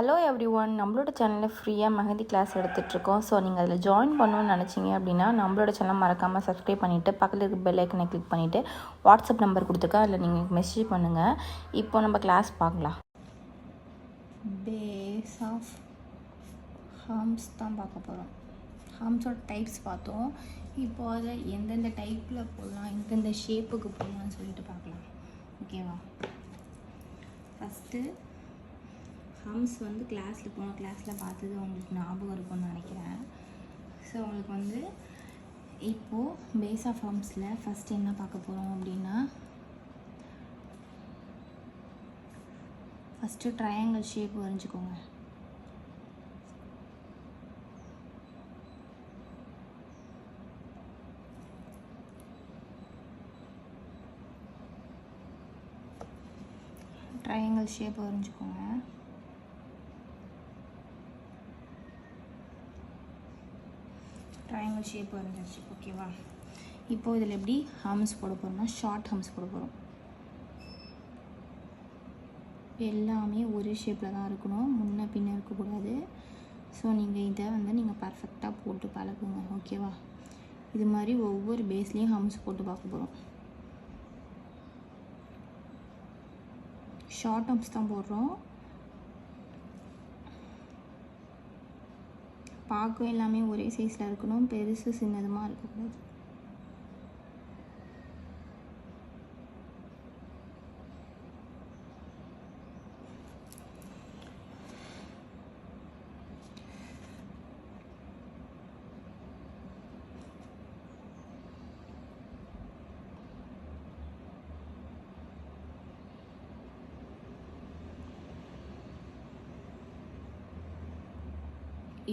Hello every one நம்மளோட சேனலில் ஃப்ரீயாக மெஹந்தி கிளாஸ் எடுத்துகிட்ருக்கோம் ஸோ நீங்கள் அதில் ஜாயின் பண்ணணும்னு நினச்சிங்க அப்படின்னா நம்மளோட சேனல் மறக்காமல் சப்ஸ்கிரைப் பண்ணிவிட்டு பக்கத்தில் இருக்க பெல் ஐக்கனை கிளிக் பண்ணிவிட்டு வாட்ஸ்அப் நம்பர் கொடுத்துருக்கா அதில் நீங்கள் மெசேஜ் பண்ணுங்கள் இப்போ நம்ம கிளாஸ் பார்க்கலாம். பேஸ் ஆஃப் ஹார்ம்ஸ் தான் பார்க்க போகிறோம் ஹார்ம்ஸோட டைப்ஸ் பார்த்தோம். இப்போ அதை எந்தெந்த டைப்பில் போடலாம் எந்தெந்த ஷேப்புக்கு போடலாம்னு சொல்லிட்டு பார்க்கலாம். ஓகேவா ஃபஸ்ட்டு ஹம்ஸ் வந்து கிளாஸில் போன கிளாஸில் பார்த்தது உங்களுக்கு ஞாபகம் இருக்கும்னு நினைக்கிறேன். ஸோ உங்களுக்கு வந்து இப்போது பேஸ் ஆஃப் ஹம்ஸில் ஃபஸ்ட் என்ன பார்க்க போகிறோம் அப்படின்னா ஃபஸ்ட்டு ட்ரையாங்கிள் ஷேப் வரைஞ்சிக்கோங்க. ட்ரையாங்கிள் ஷேப் வரைஞ்சிக்கோங்க. ட்ரையாங்கிள் ஷேப் வந்துருச்சு ஓகேவா இப்போது இதில் எப்படி ஹம்ஸ் போட போகிறோம்னா ஷார்ட் ஹம்ஸ் போட போகிறோம் எல்லாமே ஒரே ஷேப்பில் தான் இருக்கணும். முன்ன பின்ன இருக்கக்கூடாது. ஸோ நீங்கள் இதை வந்து நீங்கள் பர்ஃபெக்டாக போட்டு பழகுங்க. ஓகேவா இது மாதிரி ஒவ்வொரு பேஸ்லேயும் ஹம்ஸ் போட்டு பார்க்க போகிறோம் ஷார்ட் ஹம்ஸ் தான் போடுறோம். பார்க்கும் எல்லாமே ஒரே சைஸில் இருக்கணும். பெருசு சின்னதுமாக இருக்கக்கூடாது.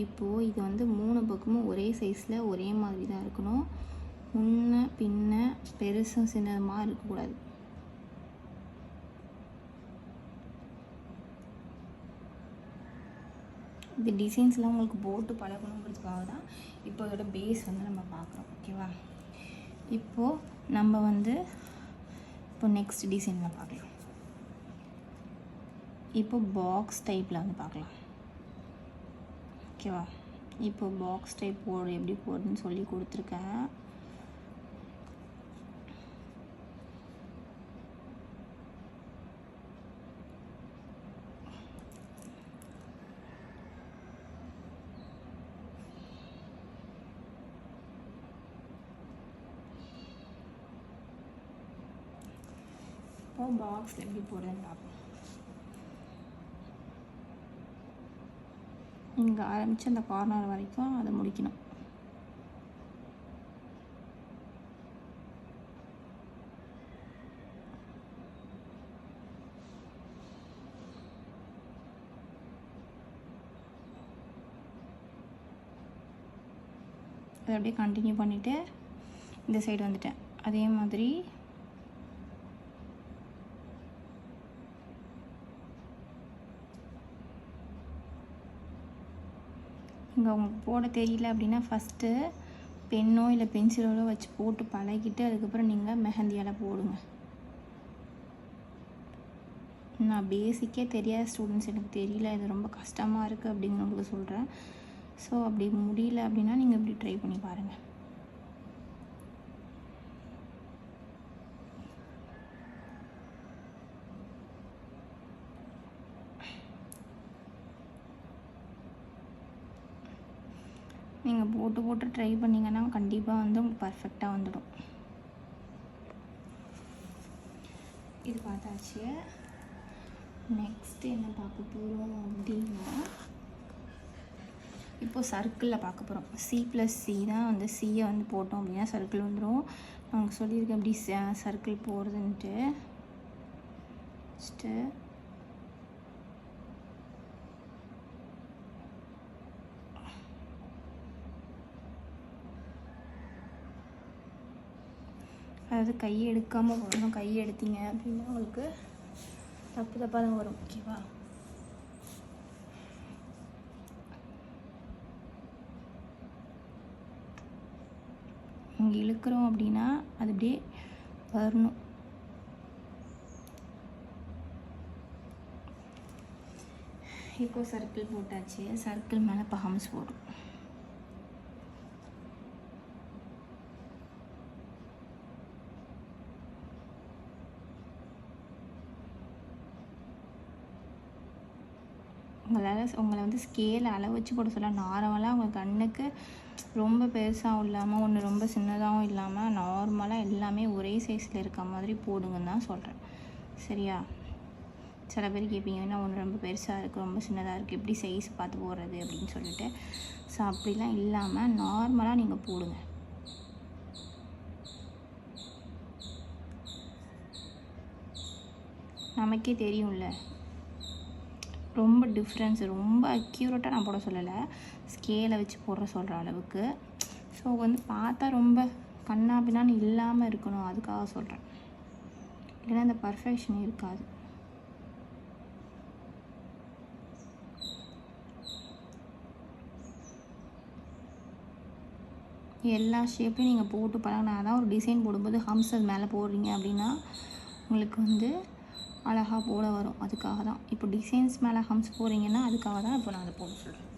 இப்போது இது வந்து மூணு பக்கமும் ஒரே சைஸில் ஒரே மாதிரி தான் இருக்கணும். முன்ன பின்ன பெருசும் சின்னதுமாக இருக்கக்கூடாது. இந்த டிசைன்ஸ்லாம் உங்களுக்கு போட்டு பழகணுங்கிறதுக்காக தான் இப்போ இதோட பேஸ் வந்து நம்ம பார்க்குறோம் ஓகேவா இப்போது நம்ம வந்து இப்போ நெக்ஸ்ட் டிசைனில் பார்க்கலாம். இப்போ பாக்ஸ் டைப்பில் வந்து பார்க்கலாம். ஓகேவா இப்போ பாக்ஸ் டைப் போடு எப்படி போடுன்னு சொல்லி கொடுத்துருக்கேன். இப்போ பாக்ஸில் எப்படி போடுறதுன்னு பார்ப்போம். இங்கே ஆரம்பித்து அந்த கார்னர் வரைக்கும் அதை முடிக்கணும். அதை அப்படியே கண்டினியூ பண்ணிவிட்டு இந்த சைடு வந்துட்டேன். அதே மாதிரி இங்கே உங்களுக்கு போட தெரியல அப்படின்னா ஃபஸ்ட்டு பென்னோ இல்லை பென்சிலோ வச்சு போட்டு பழகிட்டு அதுக்கப்புறம் நீங்கள் மெஹந்தியால் போடுங்க. நான் பேசிக்கே தெரியாத ஸ்டூடெண்ட்ஸ் எனக்கு தெரியல. இது ரொம்ப கஷ்டமாக இருக்குது அப்படிங்கிறவங்களுக்கு சொல்கிறேன் ஸோ அப்படி முடியல அப்படின்னா நீங்கள் இப்படி ட்ரை பண்ணி பாருங்கள் நீங்கள் போட்டு போட்டு ட்ரை பண்ணிங்கன்னா கண்டிப்பாக வந்து உங்களுக்கு பர்ஃபெக்டாக வந்துடும். இது பார்த்தாச்சு. நெக்ஸ்ட் என்ன பார்க்க போகிறோம் அப்படின்னா இப்போது சர்க்கிளில் பார்க்க போகிறோம் சி ப்ளஸ் சி தான் வந்து சியை வந்து போட்டோம் அப்படின்னா சர்க்கிள் வந்துடும் நாங்கள் சொல்லியிருக்கேன் எப்படி சர்க்கிள் போகிறதுன்ட்டு ஃபஸ்ட்டு அதாவது கையை எடுக்காமல் போடணும் கையை எடுத்தீங்க அப்படின்னா உங்களுக்கு தப்பு தப்பாக தான் வரும் ஓகேவா இங்கே இழுக்கிறோம் அப்படின்னா அது அப்படியே வரணும். இப்போ சர்க்கிள் போட்டாச்சு. சர்க்கிள் மேலே இப்போ ஹம்ஸ் போடும் உங்களால் உங்களை வந்து ஸ்கேல் அளவு வச்சு போட சொல்ல நார்மலாக உங்கள் கண்ணுக்கு ரொம்ப பெருசாகவும் இல்லாமல் ஒன்று ரொம்ப சின்னதாகவும் இல்லாமல் நார்மலாக எல்லாமே ஒரே சைஸில் இருக்க மாதிரி போடுங்கன்னு தான் சொல்கிறேன் சரியா? சில பேர் கேட்பீங்க என்ன ஒன்று ரொம்ப பெருசாக இருக்குது ரொம்ப சின்னதாக இருக்குது எப்படி சைஸ் பார்த்து போடுறது? அப்படின்னு சொல்லிட்டு. ஸோ அப்படிலாம் இல்லாமல் நார்மலாக நீங்கள் போடுங்க. நமக்கே தெரியும்ல ரொம்ப டிஃப்ரென்ஸ் ரொம்ப அக்யூரேட்டாக நான் போட சொல்லலை. ஸ்கேலை வச்சு போடுற சொல்கிற அளவுக்கு. ஸோ வந்து பார்த்தா ரொம்ப கண்ணா பின்னான்னு இல்லாமல் இருக்கணும் அதுக்காக சொல்கிறேன் இல்லைன்னா இந்த பர்ஃபெக்ஷன் இருக்காது. எல்லா ஷேப்பையும் நீங்கள் போட்டு பழகினா தான் ஒரு டிசைன் போடும்போது ஹம்ஸ் அது மேலே போடுறீங்க அப்படின்னா உங்களுக்கு வந்து அழகாக போட வரும். அதுக்காக தான். இப்போ டிசைன்ஸ் மேலே ஹம்ஸ் போடுறீங்கன்னா அதுக்காக தான் இப்போ நான் அதை போட சொல்கிறேன்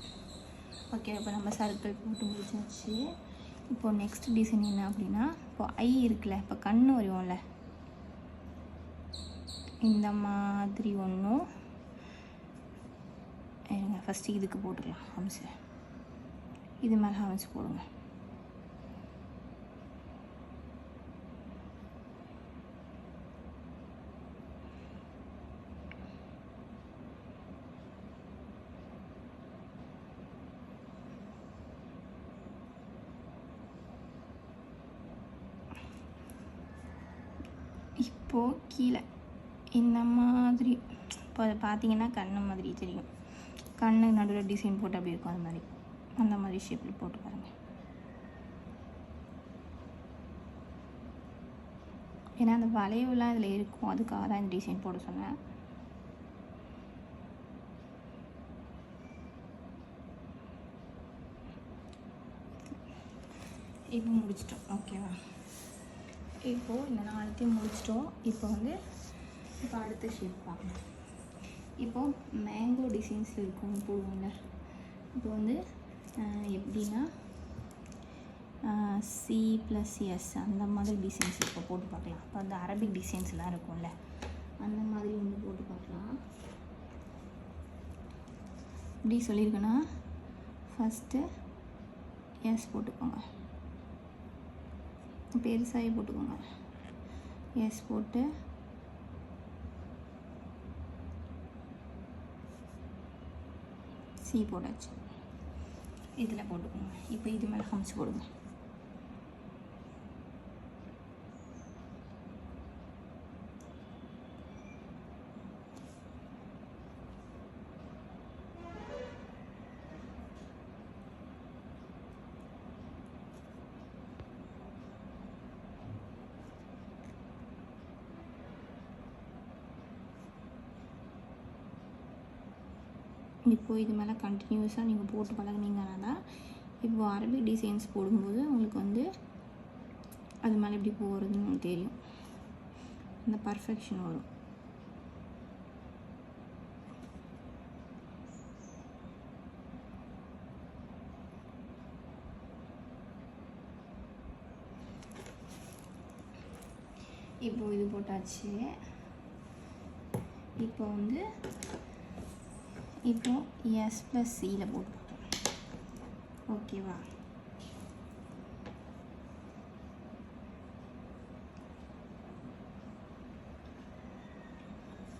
ஓகே இப்போ நம்ம சர்க்கிள் போட்டு முடிச்சாச்சு. இப்போ நெக்ஸ்ட் டிசைன் என்ன அப்படின்னா இப்போ ஐ இருக்குல்ல இப்போ கண் வரையும்ல. இந்த மாதிரி ஒன்றும் ஃபஸ்ட்டு இதுக்கு போட்டுக்கலாம் ஹம்ஸு இது மேலே ஹம்ஸ் போடுங்க. இப்போது கீழே. இந்த மாதிரி இப்போ அதை பார்த்தீங்கன்னா கண்ணு மாதிரி தெரியும். கண்ணு நடுவில் டிசைன் போட்டு அப்படி இருக்கும் அது மாதிரி. அந்த மாதிரி ஷேப்பில் போட்டு பாருங்கள் ஏன்னா அந்த வளைவுலாம் இதில் இருக்கும். அதுக்காக தான் இந்த டிசைன் போட சொன்னேன். இப்போ முடிச்சிட்டோம். ஓகேவா இப்போது இந்த நாலத்தையும் முடிச்சிட்டோம். இப்போ வந்து இப்போ அடுத்த ஷேப் பார்க்கலாம். இப்போது மேங்கோ டிசைன்ஸில் இருக்கும் போடுவோம்ல. இப்போ வந்து எப்படின்னா சி ப்ளஸ் எஸ் அந்த மாதிரி டிசைன்ஸ் இப்போ போட்டு பார்க்கலாம். இப்போ அந்த அரபிக் டிசைன்ஸ்லாம் இருக்கும்ல. அந்த மாதிரி ஒன்று போட்டு பார்க்கலாம். எப்படி சொல்லியிருக்கேன்னா ஃபஸ்ட்டு எஸ் போட்டுக்கோங்க. பெருசாகி போட்டுக்கோங்க. எஸ் போட்டு. சி போட்டாச்சு. இதில் போட்டுக்கோங்க. இப்போ இது மேலே ஹம்ஸ் போடுங்க. இப்போ இது மேலே கண்டினியூஸாக நீங்கள் போட்டு பழகினீங்கன்னா தான் இப்போ அரபிக் டிசைன்ஸ் போடும்போது உங்களுக்கு வந்து அது மேலே எப்படி போகிறதுன்னு உங்களுக்கு தெரியும். அந்த பர்ஃபெக்ஷன் வரும். இப்போ இது போட்டாச்சு. இப்போ வந்து இப்போ எஸ் ப்ளஸ் சியில் போட்டு ஓகேவா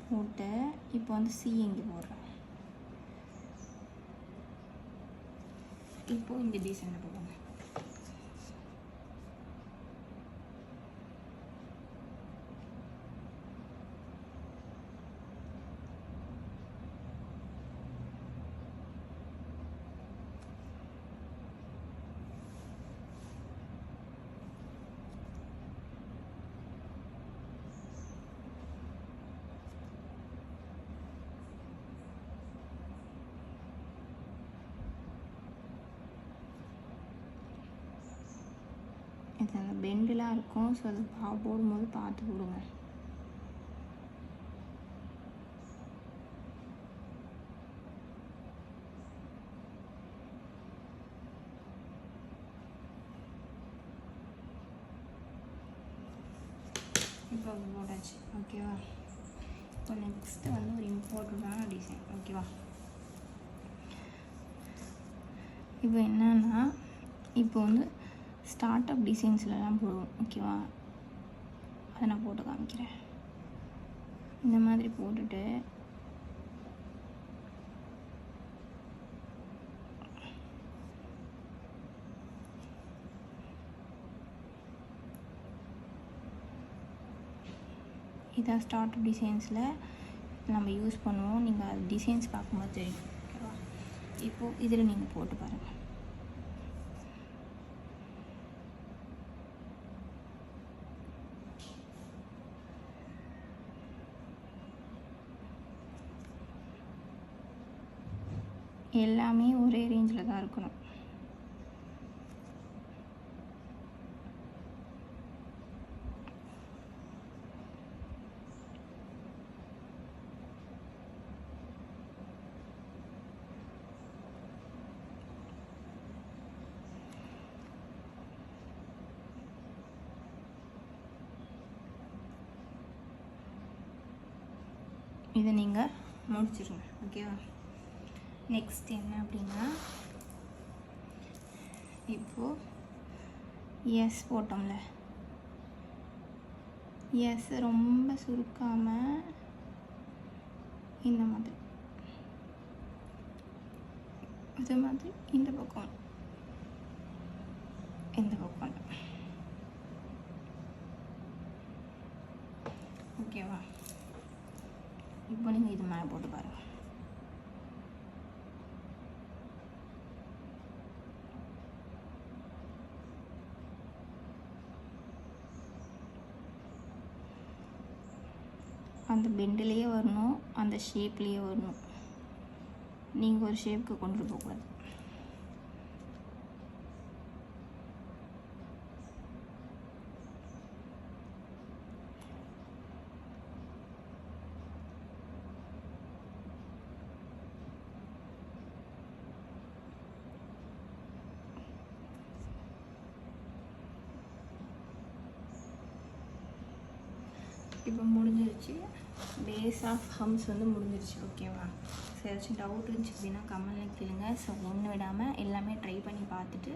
போட்டு இப்போ வந்து சி இங்கே போடுறேன். இப்போது இந்த டிசைனில் போடுறேன். பெண்டெலாம் இருக்கும். ஸோ அது பா போடும்போது பார்த்து போடுங்க. இப்போ போட்டாச்சு. ஓகேவா இப்போ நெக்ஸ்ட்டு வந்து ஒரு இம்பார்ட்டண்ட்டான டிசைன் ஓகேவா இப்போ என்னன்னா இப்போ வந்து ஸ்டார்ட் அப் டிசைன்ஸ்லலாம் போடுவோம் ஓகேவா அதை நான் போட்டு காமிக்கிறேன். இந்த மாதிரி போட்டுட்டு இதான் ஸ்டார்ட் அப் டிசைன்ஸில் நம்ம யூஸ் பண்ணுவோம். நீங்கள் அது டிசைன்ஸ் பார்க்கும்போது தெரியும் ஓகேவா இப்போது இதில் நீங்கள் போட்டு பாருங்கள் எல்லாமே ஒரே ரேஞ்சில் தான் இருக்கணும். இதை நீங்கள் முடிச்சிருங்க. ஓகேவா? நெக்ஸ்ட் என்ன அப்படின்னா இப்போது எஸ் போட்டோம்ல. எஸ் ரொம்ப சுருக்காமல் இந்த மாதிரி. இது மாதிரி இந்த பக்கம். இந்த பக்கம். ஓகேவா இப்போ நீங்கள் இது மேலே போட்டு பாருங்கள் அந்த பெண்டுலேயே வரணும் அந்த ஷேப்லேயே வரணும். நீங்கள் ஒரு ஷேப்புக்கு கொண்டு போகக்கூடாது. இப்போ முடிஞ்சிருச்சு. பேஸ் ஆஃப் ஹம்ஸ் வந்து முடிஞ்சிருச்சு ஓகேவா ஸோ ஏதாச்சும் டவுட் இருந்துச்சு அப்படின்னா கமெண்ட்ல கேளுங்க. ஸோ ஒன்று விடாமல் எல்லாமே ட்ரை பண்ணி பார்த்துட்டு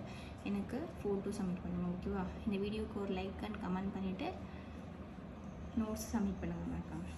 எனக்கு ஃபோட்டோ சப்மிட் பண்ணுங்க ஓகேவா இந்த வீடியோக்கு ஒரு லைக் அண்ட் கமெண்ட் பண்ணிவிட்டு நோட்ஸ் சப்மிட் பண்ணுங்கள் மறக்காமல்